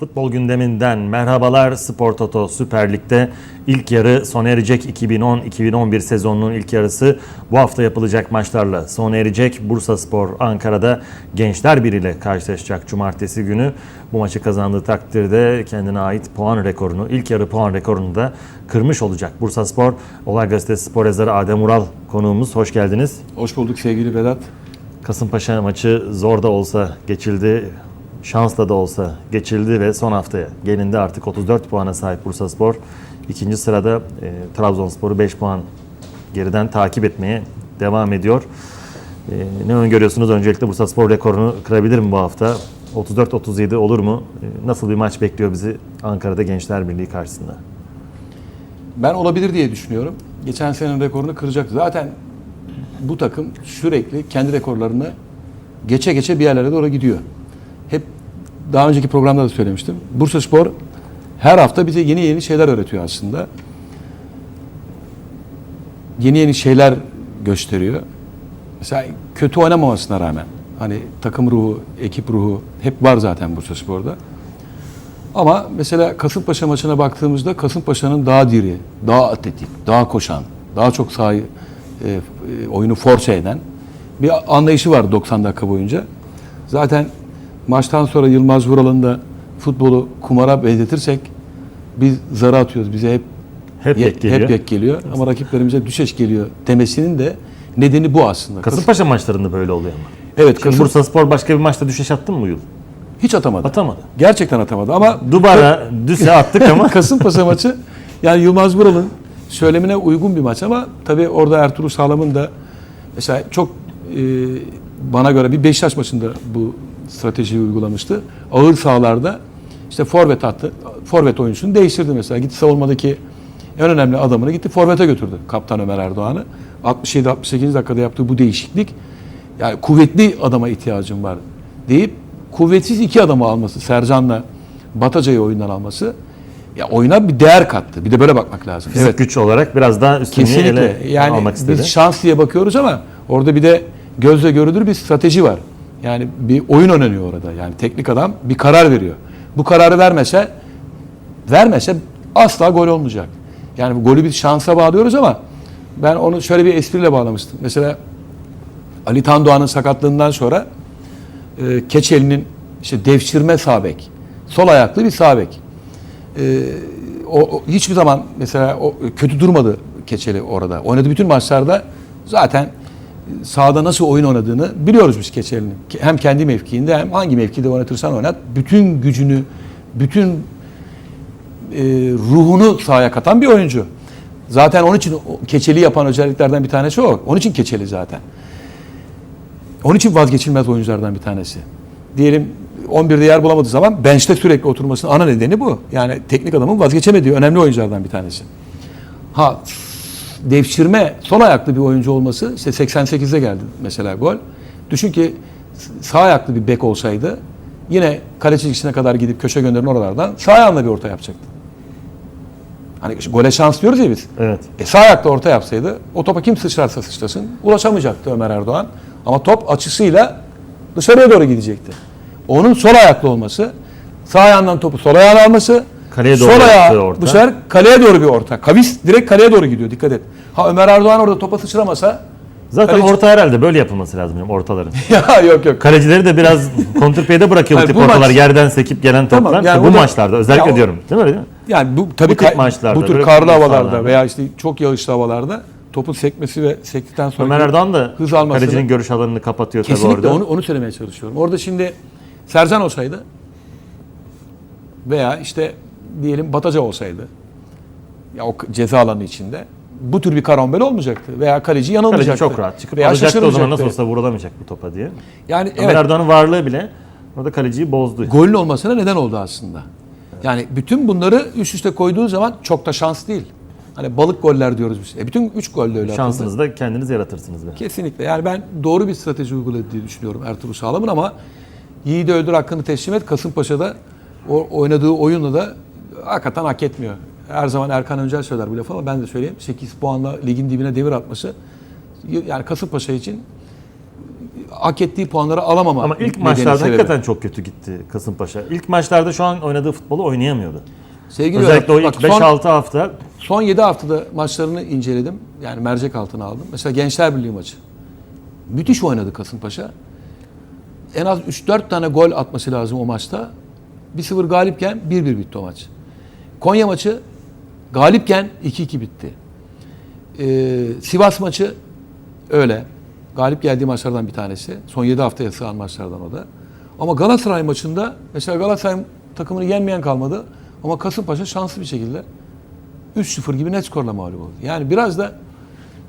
Futbol gündeminden merhabalar Spor Toto Süper Lig'de ilk yarı sona erecek 2010-2011 sezonunun ilk yarısı bu hafta yapılacak maçlarla sona erecek. Bursa Spor Ankara'da Gençler Birliği ile karşılaşacak cumartesi günü. Bu maçı kazandığı takdirde kendine ait puan rekorunu, ilk yarı puan rekorunu da kırmış olacak. Bursa Spor, Olay Gazetesi Spor yazarı Adem Ural konuğumuz. Hoş geldiniz. Hoş bulduk sevgili Vedat. Kasımpaşa maçı zor da olsa geçildi, şansla da olsa geçildi ve son haftaya gelindi artık 34 puana sahip Bursaspor. İkinci sırada e, Trabzonspor'u 5 puan geriden takip etmeye devam ediyor. E, ne öngörüyorsunuz? Öncelikle Bursaspor rekorunu kırabilir mi bu hafta? 34-37 olur mu? E, nasıl bir maç bekliyor bizi Ankara'da Gençler Birliği karşısında? Ben olabilir diye düşünüyorum. Geçen senenin rekorunu kıracak. Zaten bu takım sürekli kendi rekorlarını geçe geçe bir yerlere doğru gidiyor. Daha önceki programda da söylemiştim. Bursa Spor her hafta bize yeni yeni şeyler öğretiyor aslında. Yeni yeni şeyler gösteriyor. Mesela kötü oynamamasına rağmen hani takım ruhu, ekip ruhu hep var zaten Bursa Spor'da. Ama mesela Kasımpaşa maçına baktığımızda Kasımpaşa'nın daha diri, daha atletik, daha koşan, daha çok sahayı e, e, oyunu force eden bir anlayışı var 90 dakika boyunca. Zaten maçtan sonra Yılmaz Vural'ın da futbolu kumara benzetirsek biz zara atıyoruz. Bize hep Hep ye- yek geliyor. hep yek geliyor ama rakiplerimize düşeş geliyor demesinin de nedeni bu aslında. Kasımpaşa maçlarında böyle oluyor ama. Evet, Kasım- Bursaspor başka bir maçta düşeş attı mı bu yıl? hiç atamadı. Atamadı. Gerçekten atamadı ama Dubara, Düse attık ama Kasımpaşa maçı yani Yılmaz Vural'ın söylemine uygun bir maç ama tabii orada Ertuğrul Sağlam'ın da mesela çok e, bana göre bir Beşiktaş maçında bu stratejiyi uygulamıştı. Ağır sahalarda işte forvet attı. Forvet oyuncusunu değiştirdi mesela. Gitti savunmadaki en önemli adamını gitti forvete götürdü Kaptan Ömer Erdoğan'ı. 67-68 dakikada yaptığı bu değişiklik yani kuvvetli adama ihtiyacım var deyip kuvvetsiz iki adamı alması Sercan'la Bataca'yı oyundan alması ya oyuna bir değer kattı. Bir de böyle bakmak lazım. fizik güç olarak biraz daha üstünlüğü ele Yani almak istedi. biz şans diye bakıyoruz ama orada bir de gözle görülür bir strateji var. Yani bir oyun oynanıyor orada. Yani teknik adam bir karar veriyor. Bu kararı vermese vermese asla gol olmayacak. Yani golü bir şansa bağlıyoruz ama ben onu şöyle bir espriyle bağlamıştım. Mesela Ali Tandoğan'ın sakatlığından sonra e, Keçeli'nin işte devşirme sağ bek, sol ayaklı bir sağ bek. E, o, o hiçbir zaman mesela o kötü durmadı Keçeli orada. Oynadığı bütün maçlarda zaten sahada nasıl oyun oynadığını biliyoruz biz Keçeli'nin. Hem kendi mevkiinde hem hangi mevkide oynatırsan oynat bütün gücünü, bütün e, ruhunu sahaya katan bir oyuncu. Zaten onun için Keçeli yapan özelliklerden bir tanesi o. Onun için Keçeli zaten. Onun için vazgeçilmez oyunculardan bir tanesi. Diyelim 11'de yer bulamadığı zaman bench'te sürekli oturmasının ana nedeni bu. Yani teknik adamın vazgeçemediği önemli oyunculardan bir tanesi. Ha devşirme sol ayaklı bir oyuncu olması işte 88'de geldi mesela gol. Düşün ki sağ ayaklı bir bek olsaydı yine kale çizgisine kadar gidip köşe gönderin oralardan sağ ayağında bir orta yapacaktı. Hani gole şans diyoruz ya biz. Evet. E sağ ayakta orta yapsaydı o topa kim sıçrarsa sıçrasın ulaşamayacaktı Ömer Erdoğan. Ama top açısıyla dışarıya doğru gidecekti. Onun sol ayaklı olması, sağ ayağından topu sol ayağına alması, Kaleye doğru sol ayağı orta. dışarı kaleye doğru bir orta. Kavis direkt kaleye doğru gidiyor dikkat et. Ha Ömer Erdoğan orada topa sıçramasa Zaten Kaleci- orta herhalde böyle yapılması lazım hocam, ortaların. ya yok yok. Kalecileri de biraz kontrpiyede bırakıyor bu tip bu ortalar. maç- Yerden sekip gelen Tamam, toplar. yani İşte bu da- maçlarda özellikle Ya diyorum. Değil mi öyle değil mi? Yani bu tabii Bu tip maçlarda, bu tür karlı havalarda veya işte çok yağışlı havalarda topun sekmesi ve sektikten sonra Ömer Erdoğan da hız almasını- kalecinin görüş alanını kapatıyor tabii Kesinlikle orada. onu, onu söylemeye çalışıyorum. Orada şimdi Sercan olsaydı veya işte diyelim Bataca olsaydı ya o ceza alanı içinde bu tür bir karambol olmayacaktı veya kaleci yanılmayacaktı. Kaleci çok rahat çıkıp veya alacaktı o zaman nasıl olsa vurulamayacak bu topa diye. Yani Ömer evet Erdoğan'ın varlığı bile orada kaleciyi bozdu. golün olmasına neden oldu aslında. Yani bütün bunları üst üste koyduğu zaman çok da şans değil. Hani balık goller diyoruz biz. E bütün 3 gol de öyle. Şansınızı da kendiniz yaratırsınız. Be. Kesinlikle. Yani ben doğru bir strateji uyguladı diye düşünüyorum Ertuğrul Sağlam'ın ama Yiğidi öldür hakkını teslim et. Kasımpaşa'da o oynadığı oyunla da hakikaten hak etmiyor. Her zaman Erkan Öncel söyler bu lafı ama ben de söyleyeyim. 8 puanla ligin dibine devir atması yani Kasımpaşa için hak ettiği puanları alamama. Ama ilk maçlarda sebebi. hakikaten çok kötü gitti Kasımpaşa. İlk maçlarda şu an oynadığı futbolu oynayamıyordu. Sevgili Özellikle o Berat, ilk bak, son- 5-6 hafta Son 7 haftada maçlarını inceledim. Yani mercek altına aldım. Mesela Gençler Birliği maçı. Müthiş oynadı Kasımpaşa. En az 3-4 tane gol atması lazım o maçta. 1-0 galipken 1-1 bitti o maç. Konya maçı galipken 2-2 bitti. Ee, Sivas maçı öyle. Galip geldiği maçlardan bir tanesi. Son 7 haftaya sığan maçlardan o da. Ama Galatasaray maçında mesela Galatasaray takımını yenmeyen kalmadı. Ama Kasımpaşa şanslı bir şekilde 3-0 gibi net skorla mağlup oldu. Yani biraz da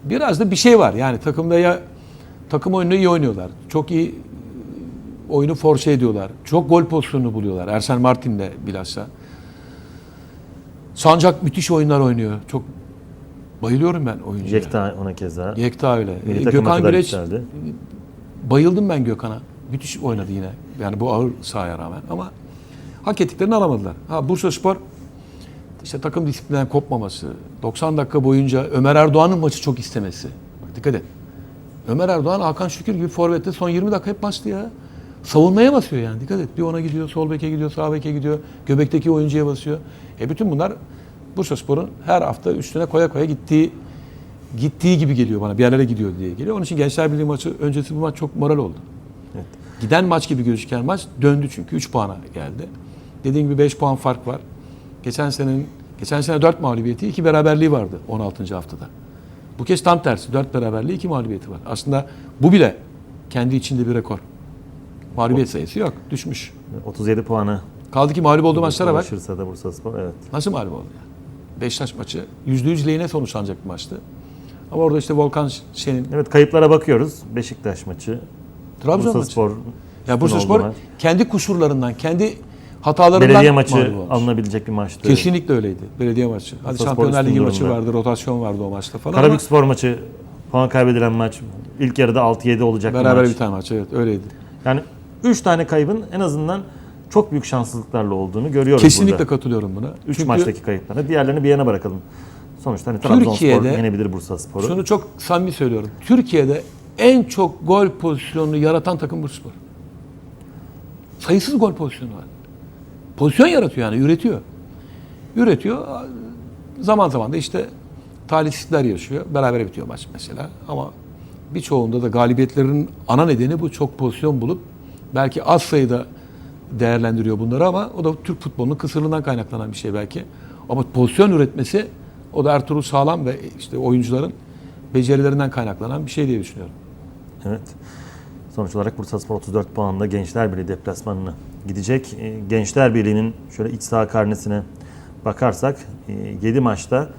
biraz da bir şey var. Yani takımda ya takım oyununu iyi oynuyorlar. Çok iyi e, oyunu force ediyorlar. Çok gol pozisyonunu buluyorlar. Ersen Martin de bilhassa. Sancak müthiş oyunlar oynuyor. Çok bayılıyorum ben oyuncuya. Yekta ona keza. Yekta öyle. Milli E, takıma Gökhan kadar Güreç yükseldi. bayıldım ben Gökhan'a. Müthiş oynadı yine. Yani bu ağır sahaya rağmen ama hak ettiklerini alamadılar. Ha Bursa Spor işte takım disiplinden kopmaması, 90 dakika boyunca Ömer Erdoğan'ın maçı çok istemesi. Bak dikkat et. Ömer Erdoğan Hakan Şükür gibi forvette son 20 dakika hep bastı ya. Savunmaya basıyor yani dikkat et. Bir ona gidiyor, sol beke gidiyor, sağ beke gidiyor. Göbekteki oyuncuya basıyor. E bütün bunlar Bursa Spor'un her hafta üstüne koya koya gittiği gittiği gibi geliyor bana. Bir yerlere gidiyor diye geliyor. Onun için Gençler Birliği maçı öncesi bu maç çok moral oldu. Evet. Giden maç gibi gözüken maç döndü çünkü 3 puana geldi. Dediğim gibi 5 puan fark var. Geçen senenin geçen sene 4 mağlubiyeti, 2 beraberliği vardı 16. haftada. Bu kez tam tersi. 4 beraberliği, 2 mağlubiyeti var. Aslında bu bile kendi içinde bir rekor. Mağlubiyet sayısı yok. Düşmüş. 37 puanı. Kaldı ki mağlup olduğu maçlara bak. Ulaşırsa da Bursa Spor evet. Nasıl mağlup oldu yani? Beşiktaş maçı %100 lehine sonuçlanacak bir maçtı. Ama orada işte Volkan Şen'in Evet kayıplara bakıyoruz. Beşiktaş maçı. Trabzon Bursa maçı. Spor. Ya Bursa Spor kendi kusurlarından, kendi hatalarından Belediye maçı alınabilecek bir maçtı. Kesinlikle öyleydi. Belediye maçı. Hadi Spor Şampiyonlar Ligi maçı durumda. vardı, rotasyon vardı o maçta falan Karabük Spor maçı puan kaybedilen maç. İlk yarıda 6-7 olacak ama bir beraber maç. bir tane maç. Evet öyleydi. Yani 3 tane kaybın en azından çok büyük şanssızlıklarla olduğunu görüyoruz Kesinlikle burada. katılıyorum buna. 3 Çünkü maçtaki kayıplara. Diğerlerini bir yana bırakalım. Sonuçta hani Trabzonspor yenebilir Bursa Spor'u. şunu çok samimi söylüyorum. Türkiye'de en çok gol pozisyonunu yaratan takım Bursaspor. Sayısız gol pozisyonu var. Pozisyon yaratıyor yani, üretiyor. Üretiyor. Zaman zaman da işte talihsizlikler yaşıyor. Beraber bitiyor maç mesela. Ama birçoğunda da galibiyetlerin ana nedeni bu çok pozisyon bulup belki az sayıda değerlendiriyor bunları ama o da Türk futbolunun kısırlığından kaynaklanan bir şey belki. Ama pozisyon üretmesi o da Ertuğrul Sağlam ve işte oyuncuların becerilerinden kaynaklanan bir şey diye düşünüyorum. Evet. Sonuç olarak Bursa Spor 34 puanla Gençler Birliği deplasmanına gidecek. E, Gençler Birliği'nin şöyle iç saha karnesine bakarsak 7 maçta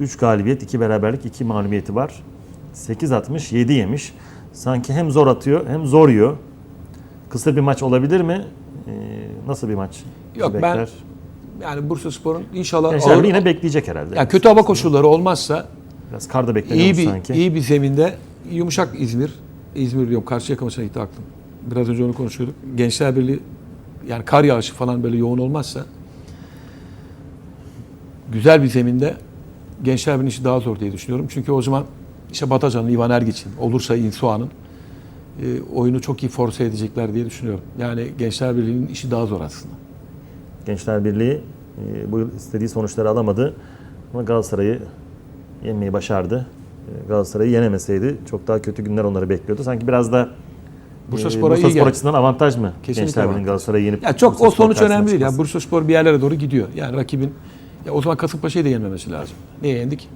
3 galibiyet, 2 beraberlik, 2 mağlubiyeti var. 8 atmış, 7 yemiş. Sanki hem zor atıyor hem zor yiyor. Kısa bir maç olabilir mi? E, Nasıl bir maç? Yok, ben bekler? Yani Bursaspor'un inşallah Gençler ağır- yine bekleyecek herhalde. yani kötü hava koşulları olmazsa Biraz kar da iyi bekleniyormuş bir sanki. iyi bir zeminde yumuşak İzmir. İzmir diyorum Karşıyaka maçına gitti aklım. Biraz önce onu konuşuyorduk. Gençler Birliği yani kar yağışı falan böyle yoğun olmazsa güzel bir zeminde Gençler Birliği'nin işi daha zor diye düşünüyorum. Çünkü o zaman işte Batacan'ın, İvan Ergiç'in, olursa İnsua'nın oyunu çok iyi force edecekler diye düşünüyorum. Yani Gençler Birliği'nin işi daha zor aslında. Gençler Birliği e, bu yıl istediği sonuçları alamadı. Ama Galatasaray'ı yenmeyi başardı. E, Galatasaray'ı yenemeseydi çok daha kötü günler onları bekliyordu. Sanki biraz da Bursaspor'a Bursa iyi Spor geldi. açısından avantaj mı? Kesinlikle Gençler Birliği'nin. Galatasaray'ı yenip Ya çok o Bursaspor sonuç karşısına önemli değil. Ya çıkması. Bursaspor bir yerlere doğru gidiyor. Yani rakibin ya o zaman Kasımpaşa'yı da yenmemesi lazım. Niye yendik?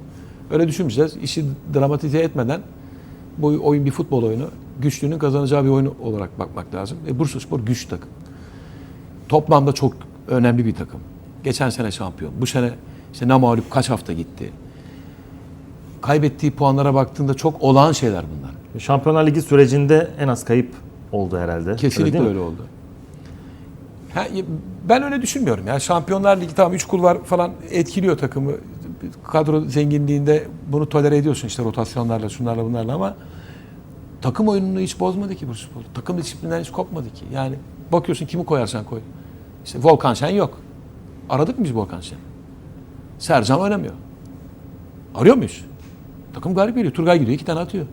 Öyle düşünmeyeceğiz. İşi dramatize etmeden bu oyun bir futbol oyunu. Güçlünün kazanacağı bir oyun olarak bakmak lazım. E Bursaspor güç takım. Toplamda çok önemli bir takım. Geçen sene şampiyon. Bu sene işte namağlup kaç hafta gitti. Kaybettiği puanlara baktığında çok olağan şeyler bunlar. Şampiyonlar Ligi sürecinde en az kayıp oldu herhalde. Kesinlikle mi? öyle, oldu. Ha, ben öyle düşünmüyorum. Ya Şampiyonlar Ligi tamam 3 kulvar falan etkiliyor takımı. Kadro zenginliğinde bunu tolere ediyorsun işte rotasyonlarla, şunlarla bunlarla ama takım oyununu hiç bozmadı ki Bursaspor. Takım disiplinden hiç kopmadı ki. Yani bakıyorsun kimi koyarsan koy. İşte Volkan Şen yok. Aradık mı biz Volkan Şen? Sercan oynamıyor. Arıyor muyuz? Takım galip geliyor. Turgay gidiyor iki tane atıyor.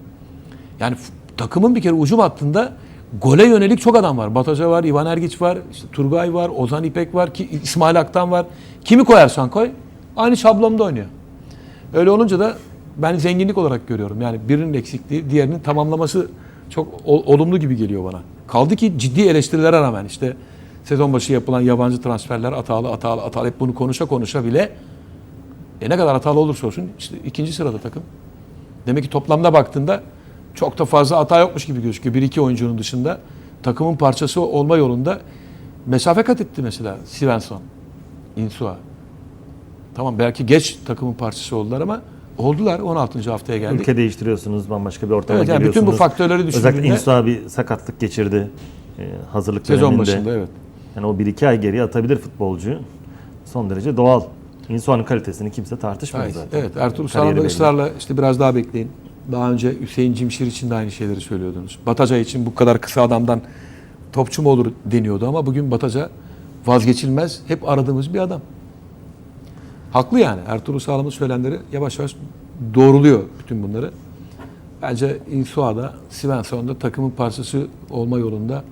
Yani takımın bir kere ucum hattında gole yönelik çok adam var. Bataja var, İvan Ergiç var, işte Turgay var, Ozan İpek var, ki İsmail Aktan var. Kimi koyarsan koy aynı şablonda oynuyor. Öyle olunca da ben zenginlik olarak görüyorum. Yani birinin eksikliği, diğerinin tamamlaması çok ol- olumlu gibi geliyor bana. Kaldı ki ciddi eleştirilere rağmen işte sezon başı yapılan yabancı transferler hatalı, hatalı, hatalı hep bunu konuşa konuşa bile e ne kadar hatalı olursa olsun işte ikinci sırada takım. Demek ki toplamda baktığında çok da fazla hata yokmuş gibi gözüküyor. Bir iki oyuncunun dışında takımın parçası olma yolunda mesafe kat etti mesela Svensson, Insua. Tamam belki geç takımın parçası oldular ama oldular 16. haftaya geldik. Ülke değiştiriyorsunuz, bambaşka bir ortama Evet, yani bütün geliyorsunuz. bu faktörleri Özellikle düşündüğünde- Insua bir sakatlık geçirdi e, hazırlık Sezon döneminde. başında evet. Yani o bir iki ay geriye atabilir futbolcu. Son derece doğal. Insua'nın kalitesini kimse tartışmıyor Evet, zaten. evet Ertuğrul Kariyeri Sağlam da belli. ısrarla işte biraz daha bekleyin. Daha önce Hüseyin Cimşir için de aynı şeyleri söylüyordunuz. Bataca için bu kadar kısa adamdan topçu mu olur deniyordu ama bugün Bataca vazgeçilmez, hep aradığımız bir adam. Haklı yani. Ertuğrul Sağlam'ın söylemleri yavaş yavaş doğruluyor bütün bunları. Bence Insua'da, Svensson'da takımın parçası olma yolunda,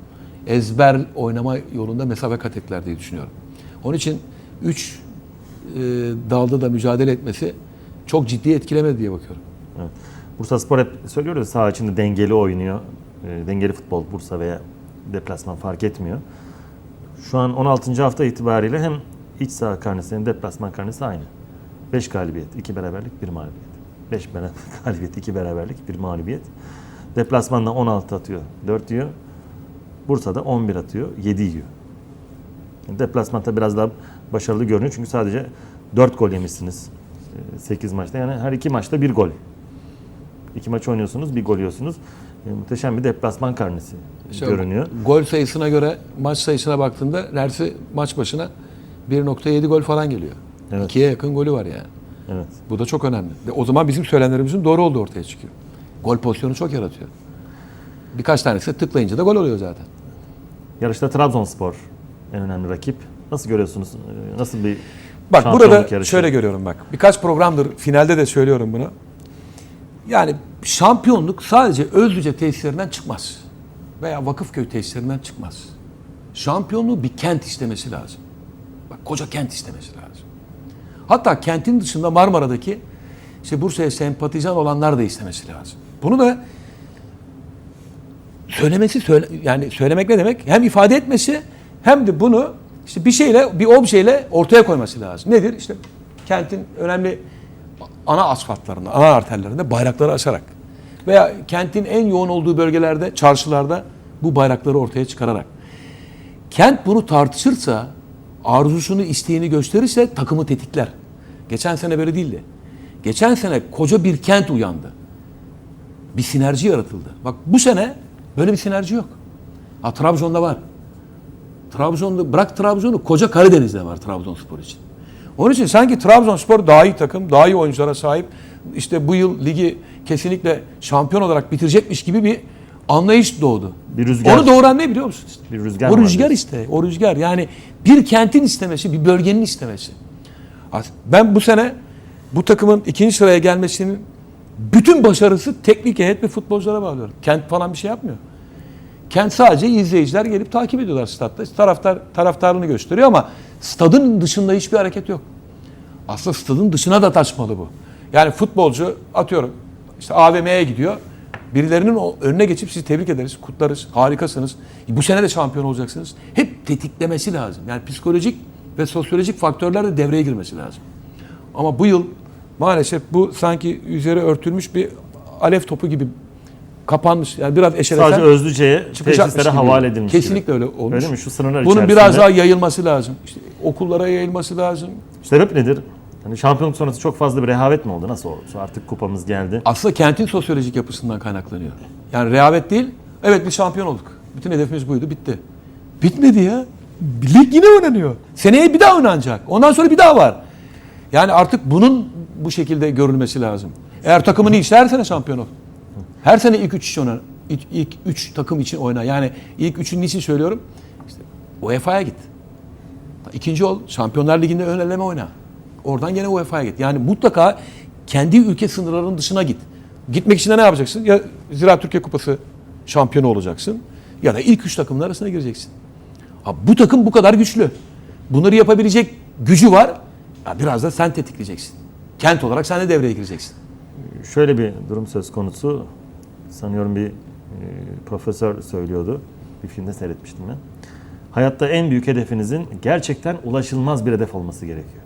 ezber oynama yolunda mesafe kat ettiler diye düşünüyorum. Onun için 3 dalda da mücadele etmesi çok ciddi etkilemedi diye bakıyorum. Evet. Bursa Spor hep söylüyoruz saha içinde dengeli oynuyor. E, dengeli futbol Bursa veya deplasman fark etmiyor. Şu an 16. hafta itibariyle hem iç saha karnesi hem deplasman karnesi aynı. 5 galibiyet, 2 beraberlik, 1 mağlubiyet. 5 galibiyet, 2 beraberlik, 1 mağlubiyet. Deplasmanda 16 atıyor, 4 yiyor. Bursa'da 11 atıyor, 7 yiyor. Deplasmanda biraz daha başarılı görünüyor çünkü sadece 4 gol yemişsiniz 8 maçta. Yani her iki maçta bir gol. İki maç oynuyorsunuz, bir gol yiyorsunuz. E, muhteşem bir deplasman karnesi İşte görünüyor. Gol sayısına göre maç sayısına baktığında neredeyse maç başına 1.7 gol falan geliyor. Evet. İkiye yakın golü var yani. Evet. Bu da çok önemli. O zaman bizim söylemlerimizin doğru olduğu ortaya çıkıyor. Gol pozisyonu çok yaratıyor. Birkaç tanesi tıklayınca da gol oluyor zaten. Yarışta Trabzonspor en önemli rakip. Nasıl görüyorsunuz? Nasıl bir Bak burada yarışı? şöyle görüyorum bak. Birkaç programdır finalde de söylüyorum bunu. Yani şampiyonluk sadece Özlüce tesislerinden çıkmaz. Veya Vakıfköy tesislerinden çıkmaz. Şampiyonluğu bir kent istemesi lazım. Koca kent istemesi lazım. Hatta kentin dışında Marmara'daki işte Bursa'ya sempatizan olanlar da istemesi lazım. Bunu da söylemesi söyle, yani söylemek ne demek? Hem ifade etmesi hem de bunu işte bir şeyle bir objeyle ortaya koyması lazım. Nedir? İşte kentin önemli ana asfaltlarında, ana arterlerinde bayrakları asarak veya kentin en yoğun olduğu bölgelerde, çarşılarda bu bayrakları ortaya çıkararak. Kent bunu tartışırsa, arzusunu, isteğini gösterirse takımı tetikler. Geçen sene böyle değildi. Geçen sene koca bir kent uyandı. Bir sinerji yaratıldı. Bak bu sene böyle bir sinerji yok. Ha Trabzon'da var. Trabzon'da bırak Trabzon'u koca Karadeniz'de var Trabzonspor için. Onun için sanki Trabzonspor daha iyi takım, daha iyi oyunculara sahip. İşte bu yıl ligi kesinlikle şampiyon olarak bitirecekmiş gibi bir anlayış doğdu. Bir rüzgar. Onu doğuran ne biliyor musun? Bir rüzgar O rüzgar işte. O rüzgar. Yani bir kentin istemesi, bir bölgenin istemesi. Ben bu sene bu takımın ikinci sıraya gelmesinin bütün başarısı teknik heyet ve futbolculara bağlıyorum. Kent falan bir şey yapmıyor. Kent sadece izleyiciler gelip takip ediyorlar statta. Taraftar taraftarını gösteriyor ama stadın dışında hiçbir hareket yok. Aslında stadın dışına da taşmalı bu. Yani futbolcu atıyorum işte AVM'ye gidiyor. Birilerinin önüne geçip sizi tebrik ederiz, kutlarız, harikasınız. Bu sene de şampiyon olacaksınız. Hep tetiklemesi lazım. Yani psikolojik ve sosyolojik faktörler de devreye girmesi lazım. Ama bu yıl maalesef bu sanki üzeri örtülmüş bir alev topu gibi kapanmış. Yani biraz eşelesen Sadece Özlüce'ye tesislere havale edilmiş Kesinlikle gibi. öyle olmuş. Öyle mi? Şu sınırlar Bunun içerisinde. biraz daha yayılması lazım. İşte okullara yayılması lazım. Sebep nedir? Hani şampiyonluk sonrası çok fazla bir rehavet mi oldu? Nasıl oldu? Artık kupamız geldi. Aslında kentin sosyolojik yapısından kaynaklanıyor. Yani rehavet değil. Evet biz şampiyon olduk. Bütün hedefimiz buydu. Bitti. Bitmedi ya. Lig yine oynanıyor. Seneye bir daha oynanacak. Ondan sonra bir daha var. Yani artık bunun bu şekilde görülmesi lazım. Eğer takımın iyiyse her sene şampiyon ol. Her sene ilk üç için oynar. İlk, ilk üç takım için oyna. Yani ilk üçün niçin söylüyorum? İşte UEFA'ya git. İkinci ol. Şampiyonlar Ligi'nde ön eleme oyna. Oradan gene UEFA'ya git. Yani mutlaka kendi ülke sınırlarının dışına git. Gitmek için de ne yapacaksın? Ya Ziraat Türkiye Kupası şampiyonu olacaksın ya da ilk üç takımın arasına gireceksin. Ha, bu takım bu kadar güçlü. Bunları yapabilecek gücü var. Ya biraz da sen tetikleyeceksin. Kent olarak sen de devreye gireceksin. Şöyle bir durum söz konusu. Sanıyorum bir e, profesör söylüyordu. Bir filmde seyretmiştim ben. Hayatta en büyük hedefinizin gerçekten ulaşılmaz bir hedef olması gerekiyor.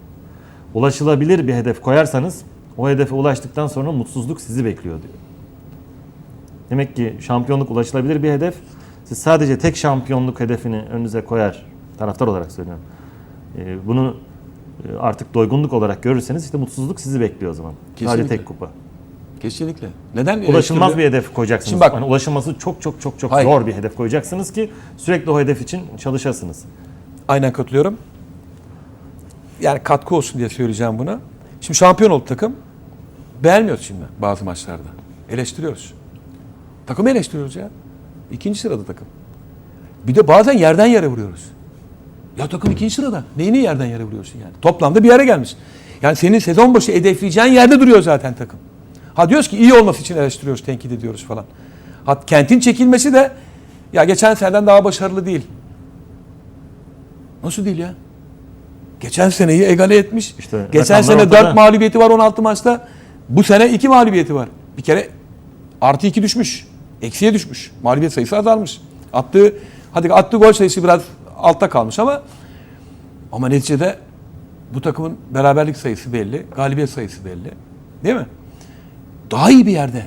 Ulaşılabilir bir hedef koyarsanız o hedefe ulaştıktan sonra mutsuzluk sizi bekliyor diyor. Demek ki şampiyonluk ulaşılabilir bir hedef. Siz sadece tek şampiyonluk hedefini önünüze koyar, taraftar olarak söylüyorum. E, Bunu e, artık doygunluk olarak görürseniz işte mutsuzluk sizi bekliyor o zaman. Sadece Kesinlikle. tek kupa. Kesinlikle. Neden? Ulaşılmaz bir hedef koyacaksınız. Şimdi bak- Hani ulaşılması çok çok çok çok Hayır. zor bir hedef koyacaksınız ki sürekli o hedef için çalışasınız. Aynen katılıyorum. Yani katkı olsun diye söyleyeceğim buna. Şimdi şampiyon oldu takım. Beğenmiyoruz şimdi bazı maçlarda. Eleştiriyoruz. Takımı eleştiriyoruz ya. İkinci sırada takım. Bir de bazen yerden yere vuruyoruz. Ya takım ikinci sırada. Neyini yerden yere vuruyorsun yani? Toplamda bir yere gelmiş. Yani senin sezon başı hedefleyeceğin yerde duruyor zaten takım. Ha diyoruz ki iyi olması için eleştiriyoruz, tenkit ediyoruz falan. Ha kentin çekilmesi de ya geçen seneden daha başarılı değil. Nasıl değil ya? Geçen seneyi egale etmiş. İşte Geçen sene ortada. 4 mağlubiyeti var 16 maçta. Bu sene 2 mağlubiyeti var. Bir kere artı 2 düşmüş. Eksiye düşmüş. Mağlubiyet sayısı azalmış. Attığı hadi attığı gol sayısı biraz altta kalmış ama ama neticede bu takımın beraberlik sayısı belli, galibiyet sayısı belli. Değil mi? Daha iyi bir yerde.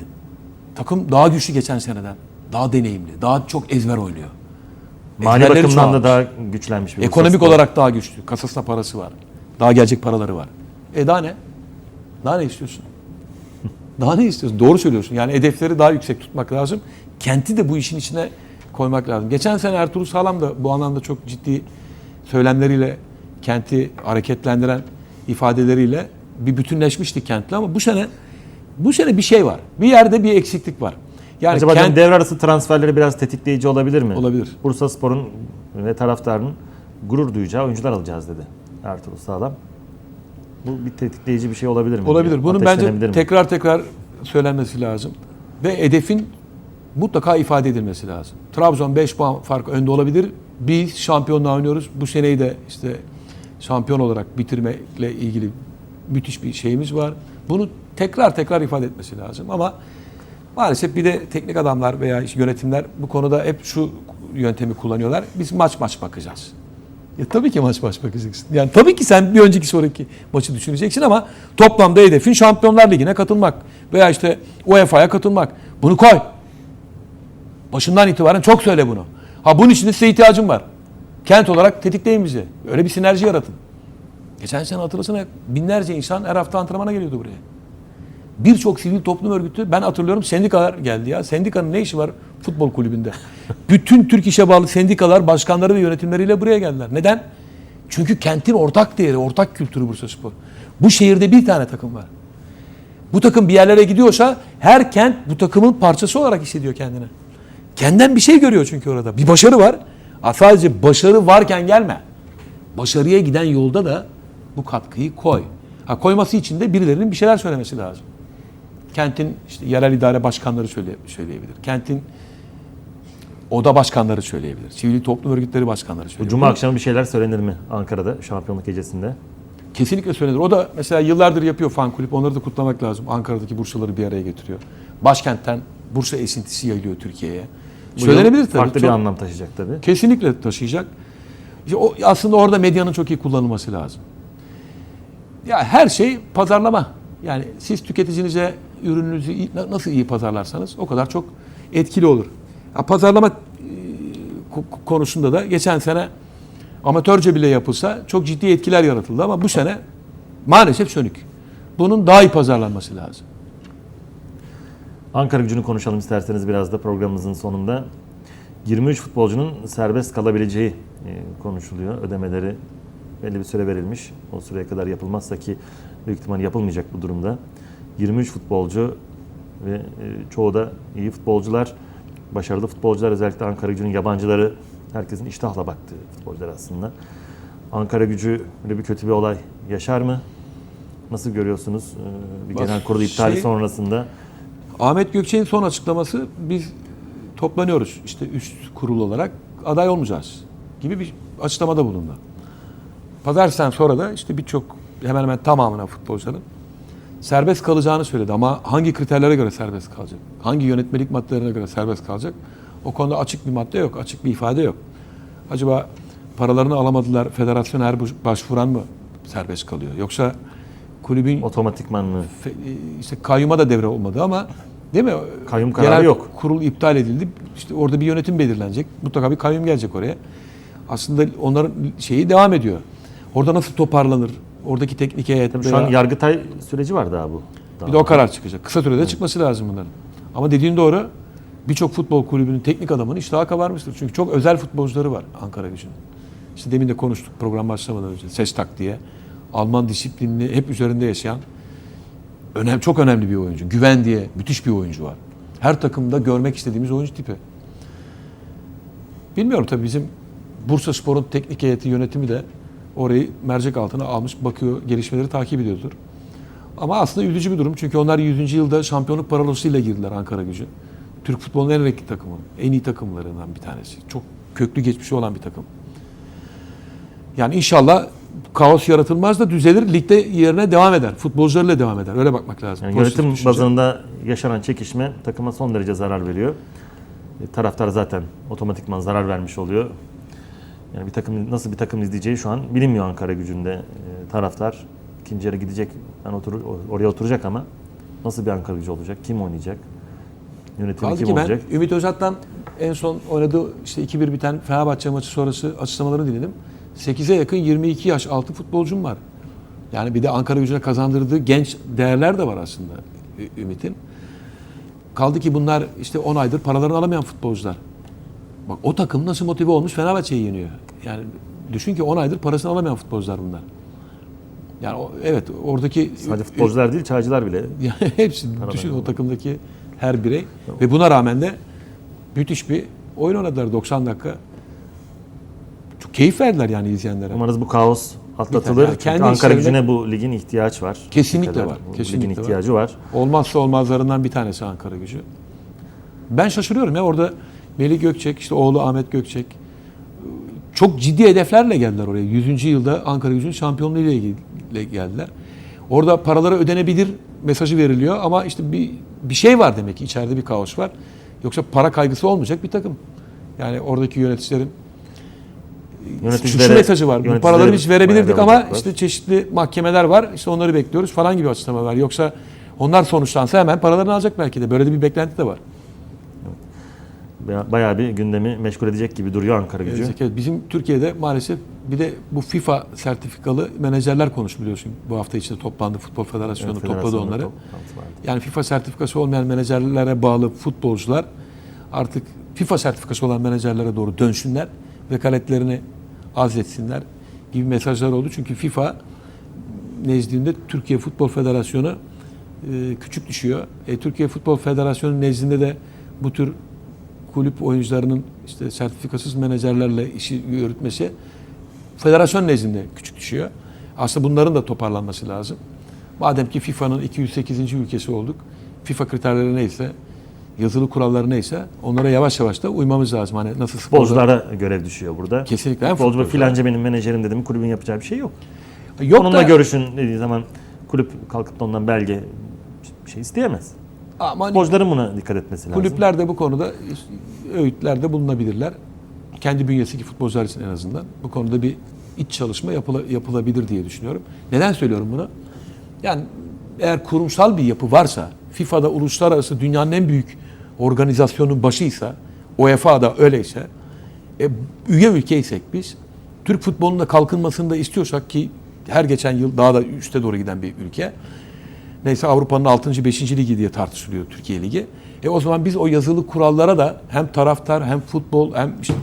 Takım daha güçlü geçen seneden. Daha deneyimli, daha çok ezber oynuyor. Mali bakımdan da daha güçlenmiş bir Ekonomik Bursaspor. olarak daha güçlü. Kasasında parası var. Daha gelecek paraları var. E daha ne? Daha ne istiyorsun? Daha ne istiyorsun? Doğru söylüyorsun. Yani hedefleri daha yüksek tutmak lazım. Kenti de bu işin içine koymak lazım. Geçen sene Ertuğrul Sağlam da bu anlamda çok ciddi söylemleriyle kenti hareketlendiren ifadeleriyle bir bütünleşmişti kentle ama bu sene bu sene bir şey var. Bir yerde bir eksiklik var. Yani Acaba kent, devre arası transferleri biraz tetikleyici olabilir mi? Olabilir. Bursa Spor'un ve taraftarının gurur duyacağı oyuncular alacağız dedi Ertuğrul Sağlam. Bu bir tetikleyici bir şey olabilir mi? Olabilir. Bunun bence mi? tekrar tekrar söylenmesi lazım. Ve hedefin mutlaka ifade edilmesi lazım. Trabzon 5 puan fark önde olabilir. Biz şampiyonluğa oynuyoruz. Bu seneyi de işte şampiyon olarak bitirmekle ilgili müthiş bir şeyimiz var. Bunu tekrar tekrar ifade etmesi lazım. Ama maalesef bir de teknik adamlar veya işte yönetimler bu konuda hep şu yöntemi kullanıyorlar. Biz maç maç bakacağız. Ya tabii ki maç maç bakacaksın. Yani tabii ki sen bir önceki sonraki maçı düşüneceksin ama toplamda hedefin Şampiyonlar Ligi'ne katılmak veya işte UEFA'ya katılmak. Bunu koy. Başından itibaren çok söyle bunu. Ha bunun için de size ihtiyacım var. Kent olarak tetikleyin bizi. Öyle bir sinerji yaratın. Geçen sene hatırlasana binlerce insan her hafta antrenmana geliyordu buraya. Birçok sivil toplum örgütü ben hatırlıyorum sendikalar geldi ya. Sendikanın ne işi var futbol kulübünde? Bütün Türk İş'e bağlı sendikalar başkanları ve yönetimleriyle buraya geldiler. Neden? Çünkü kentin ortak değeri, ortak kültürü Bursaspor. Bu şehirde bir tane takım var. Bu takım bir yerlere gidiyorsa her kent bu takımın parçası olarak hissediyor kendini. Kendinden bir şey görüyor çünkü orada. Bir başarı var. Sadece başarı varken gelme. Başarıya giden yolda da bu katkıyı koy. Ha, koyması için de birilerinin bir şeyler söylemesi lazım. Kentin işte yerel idare başkanları söyle, söyleyebilir. Kentin oda başkanları söyleyebilir. Sivil toplum örgütleri başkanları Bu söyleyebilir. Cuma akşamı bir şeyler söylenir mi Ankara'da şampiyonluk gecesinde? Kesinlikle söylenir. O da mesela yıllardır yapıyor fan kulüp. Onları da kutlamak lazım. Ankara'daki Bursaları bir araya getiriyor. Başkentten Bursa esintisi yayılıyor Türkiye'ye. Söylenebilir tabii. Farklı bir Çok- anlam taşıyacak tabii. Kesinlikle taşıyacak. İşte o, aslında orada medyanın çok iyi kullanılması lazım. Ya her şey pazarlama. Yani siz tüketicinize ürününüzü nasıl iyi pazarlarsanız o kadar çok etkili olur. Ya pazarlama e, ko- konusunda da geçen sene amatörce bile yapılsa çok ciddi etkiler yaratıldı ama bu sene maalesef sönük. Bunun daha iyi pazarlanması lazım. Ankara gücünü konuşalım isterseniz biraz da programımızın sonunda. 23 futbolcunun serbest kalabileceği e, konuşuluyor. Ödemeleri belli bir süre verilmiş. O süreye kadar yapılmazsa ki büyük ihtimal yapılmayacak bu durumda. 23 futbolcu ve e, çoğu da iyi futbolcular, başarılı futbolcular özellikle Ankara gücünün yabancıları herkesin iştahla baktığı futbolcular aslında. Ankara gücü böyle bir kötü bir olay yaşar mı? Nasıl görüyorsunuz e, bir Bak, genel kurulu iptali şey- sonrasında? Ahmet Gökçe'nin son açıklaması biz toplanıyoruz işte üst kurul olarak aday olmayacağız gibi bir açıklamada bulundu. Pazartesi'den sonra da işte birçok hemen hemen tamamına futbolcuların serbest kalacağını söyledi ama hangi kriterlere göre serbest kalacak? Hangi yönetmelik maddelerine göre serbest kalacak? O konuda açık bir madde yok, açık bir ifade yok. Acaba paralarını alamadılar, federasyon her başvuran mı serbest kalıyor? Yoksa kulübün Otomatikman mı? e, işte kayyuma da devre olmadı ama değil mi? Kayyum kararı Genel yok. Kurul iptal edildi. İşte orada bir yönetim belirlenecek. Mutlaka bir kayyum gelecek oraya. Aslında onların şeyi devam ediyor. Orada nasıl toparlanır? Oradaki teknik heyet Tabii şu an Yargıtay süreci var daha bu. Daha. bir de o karar çıkacak. Kısa sürede çıkması lazım bunların. Ama dediğin doğru. Birçok futbol kulübünün teknik adamının iştahı kabarmıştır. Çünkü çok özel futbolcuları var Ankara gücünün. İşte demin de konuştuk program başlamadan önce. Sestak diye. Alman disiplinini hep üzerinde yaşayan önem, çok önemli bir oyuncu. Güven diye müthiş bir oyuncu var. Her takımda görmek istediğimiz oyuncu tipi. Bilmiyorum tabii bizim Bursa Spor'un teknik heyeti yönetimi de orayı mercek altına almış, bakıyor, gelişmeleri takip ediyordur. Ama aslında üzücü bir durum. Çünkü onlar 100. yılda şampiyonluk paralosuyla girdiler Ankara gücü. Türk futbolunun en renkli takımı. En iyi takımlarından bir tanesi. Çok köklü geçmişi olan bir takım. Yani inşallah kaos yaratılmaz da düzelir. Ligde yerine devam eder. Futbolcularıyla devam eder. Öyle bakmak lazım. Yani Pozitif yönetim düşünce. bazında yaşanan çekişme takıma son derece zarar veriyor. E, taraftar zaten otomatikman zarar vermiş oluyor. Yani bir takım nasıl bir takım izleyeceği şu an bilinmiyor Ankara gücünde. E, taraftar ikinci yarı gidecek, ben otur, oraya oturacak ama nasıl bir Ankara gücü olacak? Kim oynayacak? Yönetimi Kaldı kim ki ben olacak? Ümit Özat'tan en son oynadığı işte 2-1 biten Fenerbahçe maçı sonrası açıklamalarını dinledim. 8'e yakın 22 yaş altı futbolcum var. Yani bir de Ankara gücüne kazandırdığı genç değerler de var aslında Ümit'in. Kaldı ki bunlar işte 10 aydır paralarını alamayan futbolcular. Bak o takım nasıl motive olmuş Fenerbahçe'yi yeniyor. Yani düşün ki 10 aydır parasını alamayan futbolcular bunlar. Yani o, evet oradaki Sadece futbolcular değil, çaycılar bile. yani hepsi düşün o var. takımdaki her birey ve buna rağmen de müthiş bir oyun oynadılar 90 dakika. Çok keyif verdiler yani izleyenlere. Umarız bu kaos atlatılır. Yani Çünkü kendi Ankara gücüne bu ligin ihtiyaç var. Kesinlikle var, bu kesinlikle ligin var. ihtiyacı var. Olmazsa olmazlarından bir tanesi Ankara gücü. Ben şaşırıyorum ya orada Melih Gökçek, işte oğlu Ahmet Gökçek çok ciddi hedeflerle geldiler oraya. 100. yılda Ankara gücünün şampiyonluğu ile ilgili geldiler. Orada paralara ödenebilir mesajı veriliyor ama işte bir bir şey var demek ki içeride bir kaos var. Yoksa para kaygısı olmayacak bir takım. Yani oradaki yöneticilerin şu, şu Yöneticilere- mesajı var. Bu yöneticilere paraları biz verebilirdik ama alacaklar. işte çeşitli mahkemeler var. İşte onları bekliyoruz falan gibi açıklama var. Yoksa onlar sonuçlansa hemen paralarını alacak belki de. Böyle de bir beklenti de var. Baya- Bayağı bir gündemi meşgul edecek gibi duruyor Ankara gücü. Evet, bizim Türkiye'de maalesef bir de bu FIFA sertifikalı menajerler konuş biliyorsun. Bu hafta içinde toplandı. Futbol Federasyonu Evet, topladı onları. Yani FIFA sertifikası olmayan menajerlere bağlı futbolcular artık FIFA sertifikası olan menajerlere doğru dönsünler. Vekaletlerini azletsinler gibi mesajlar oldu. Çünkü FIFA nezdinde Türkiye Futbol Federasyonu e, küçük düşüyor. E, Türkiye Futbol Federasyonu nezdinde de bu tür kulüp oyuncularının işte sertifikasız menajerlerle işi yürütmesi federasyon nezdinde küçük düşüyor. Aslında bunların da toparlanması lazım. Madem ki FIFA'nın 208. ülkesi olduk, FIFA kriterleri neyse, yazılı kuralları neyse onlara yavaş yavaş da uymamız lazım. Hani nasıl Futbolculara görev düşüyor burada. Kesinlikle. Futbolcu futbolcular. filanca benim menajerim dedim kulübün yapacağı bir şey yok. Yok Onunla da, görüşün dediği zaman kulüp kalkıp da ondan belge bir şey isteyemez. Ama hani buna dikkat etmesi lazım. kulüpler de bu konuda öğütlerde bulunabilirler. Kendi bünyesindeki futbolcular için en azından. Bu konuda bir iç çalışma yapıla- yapılabilir diye düşünüyorum. Neden söylüyorum bunu? Yani eğer kurumsal bir yapı varsa, FIFA'da uluslararası dünyanın en büyük organizasyonun başıysa, UEFA'da öyleyse, e, üye ülkeysek biz, Türk futbolunun da kalkınmasını da istiyorsak ki her geçen yıl daha da üste doğru giden bir ülke. Neyse Avrupa'nın 6. 5. ligi diye tartışılıyor Türkiye Ligi. E o zaman biz o yazılı kurallara da hem taraftar hem futbol hem işte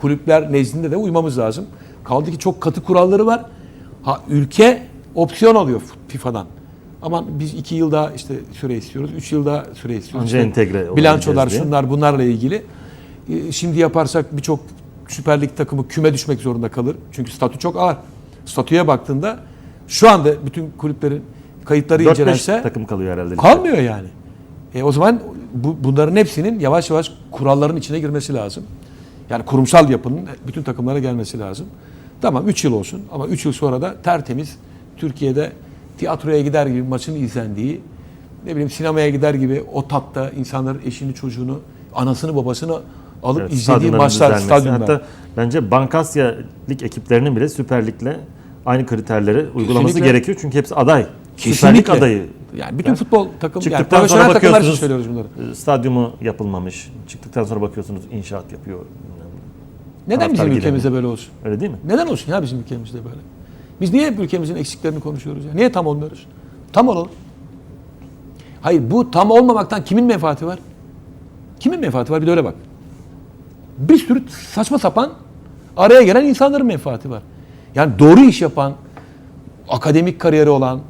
kulüpler nezdinde de uymamız lazım. Kaldı ki çok katı kuralları var. Ha ülke opsiyon alıyor FIFA'dan. Aman biz iki yıl daha işte süre istiyoruz, üç yıl daha süre istiyoruz. Anca İşte entegre Bilançolar şunlar bunlarla ilgili. E, Şimdi yaparsak birçok Süper Lig takımı küme düşmek zorunda kalır. Çünkü statü çok ağır. Statüye baktığında şu anda bütün kulüplerin kayıtları 4-5 incelense takım kalıyor herhalde. kalmıyor yani. E, o zaman bu, bunların hepsinin yavaş yavaş kuralların içine girmesi lazım. Yani kurumsal yapının bütün takımlara gelmesi lazım. Tamam 3 yıl olsun ama 3 yıl sonra da tertemiz Türkiye'de tiyatroya gider gibi maçın izlendiği, ne bileyim sinemaya gider gibi o tatta insanların eşini, çocuğunu, anasını, babasını alıp Evet, izlediği maçlar, stadyumlar. Hatta bence Bankasya Lig ekiplerinin bile Süper Lig'le aynı kriterleri uygulaması Kesinlikle. gerekiyor. Çünkü hepsi aday. Kesinlikle. adayı. Yani bütün futbol takım, yani Çıktıktan sonra takımlar için bakıyorsunuz söylüyoruz bunları. e, stadyumu yapılmamış. Çıktıktan sonra bakıyorsunuz inşaat yapıyor. Neden bizim gidemiyor. ülkemizde böyle olsun? Öyle değil mi? Neden olsun ya bizim ülkemizde böyle? Biz niye hep ülkemizin eksiklerini konuşuyoruz ya? Niye tam olmuyoruz? Tam olalım. Hayır bu tam olmamaktan kimin menfaati var? Kimin menfaati var? Bir de öyle bak. Bir sürü saçma sapan araya gelen insanların menfaati var. Yani doğru iş yapan, akademik kariyeri olan,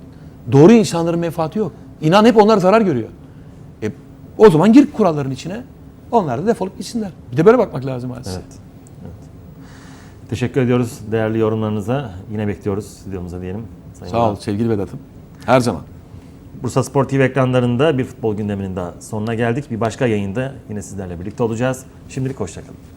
doğru insanların menfaati yok. İnan hep onlar zarar görüyor. E, o zaman gir kuralların içine. Onlar da defolup gitsinler. Bir de böyle bakmak lazım hadise. Evet. evet. Teşekkür ediyoruz değerli yorumlarınıza. Yine bekliyoruz stüdyomuza diyelim. Sayın Sağ ol sevgili Vedat'ım. Her zaman. Bursa Spor TV ekranlarında bir futbol gündeminin daha sonuna geldik. Bir başka yayında yine sizlerle birlikte olacağız. Şimdilik hoşçakalın.